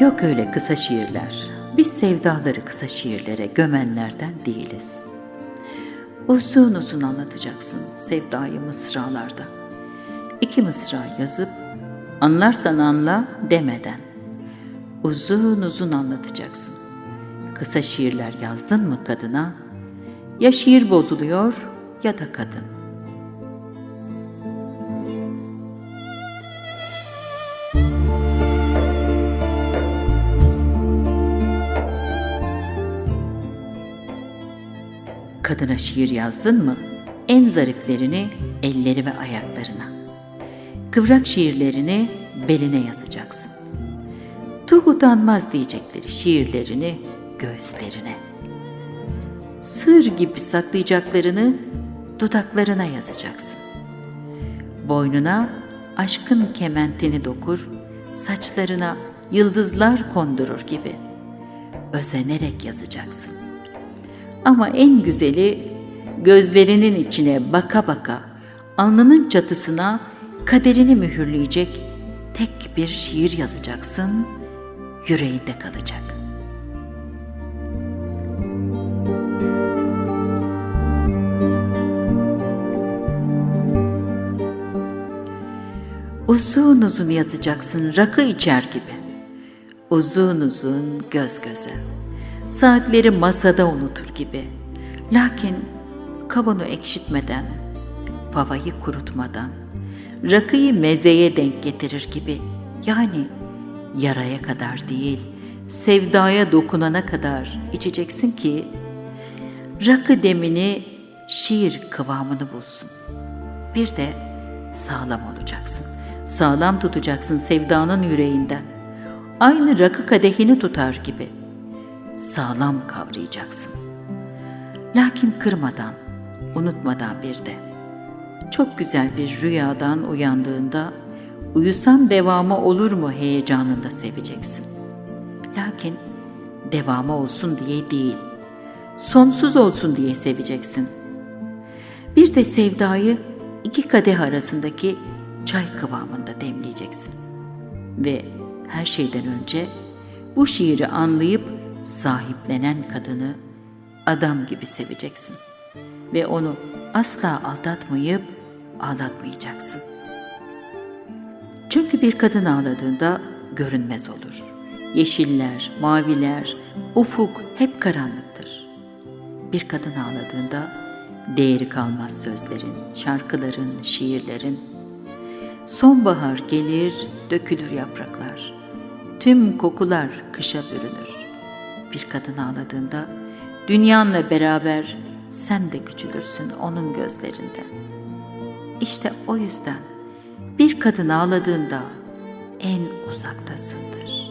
Yok öyle kısa şiirler. Biz sevdaları kısa şiirlere gömenlerden değiliz. Uzun uzun anlatacaksın sevdayı mısralarda. İki mısra yazıp anlarsan anla demeden. Uzun uzun anlatacaksın. Kısa şiirler yazdın mı kadına? Ya şiir bozuluyor ya da kadın. Kadına şiir yazdın mı? En zariflerini elleri ve ayaklarına. Kıvrak şiirlerini beline yazacaksın. Tuh utanmaz diyecekleri şiirlerini göğüslerine. Sır gibi saklayacaklarını dudaklarına yazacaksın. Boynuna aşkın kementini dokur, saçlarına yıldızlar kondurur gibi. Özenerek yazacaksın. Ama en güzeli gözlerinin içine baka baka alnının çatısına kaderini mühürleyecek tek bir şiir yazacaksın, yüreğinde kalacak. Uzun uzun yazacaksın rakı içer gibi. Uzun uzun göz göze. Saatleri masada unutur gibi. Lakin kavunu ekşitmeden, favayı kurutmadan, rakıyı mezeye denk getirir gibi. Yani yaraya kadar değil, sevdaya dokunana kadar içeceksin ki rakı demini şiir kıvamını bulsun. Bir de sağlam olacaksın. Sağlam tutacaksın sevdanın yüreğinden. Aynı rakı kadehini tutar gibi. Sağlam kavrayacaksın. Lakin kırmadan, unutmadan bir de. Çok güzel bir rüyadan uyandığında uyusam devamı olur mu heyecanında seveceksin. Lakin devamı olsun diye değil, sonsuz olsun diye seveceksin. Bir de sevdayı iki kadeh arasındaki çay kıvamında demleyeceksin. Ve her şeyden önce bu şiiri anlayıp sahiplenen kadını adam gibi seveceksin. Ve onu asla aldatmayıp ağlatmayacaksın. Çünkü bir kadın ağladığında görünmez olur. Yeşiller, maviler, ufuk hep karanlıktır. Bir kadın ağladığında değeri kalmaz sözlerin, şarkıların, şiirlerin. Sonbahar gelir, dökülür yapraklar. Tüm kokular kışa bürünür. Bir kadın ağladığında dünyanla beraber sen de küçülürsün onun gözlerinde. İşte o yüzden bir kadın ağladığında en uzaktasındır.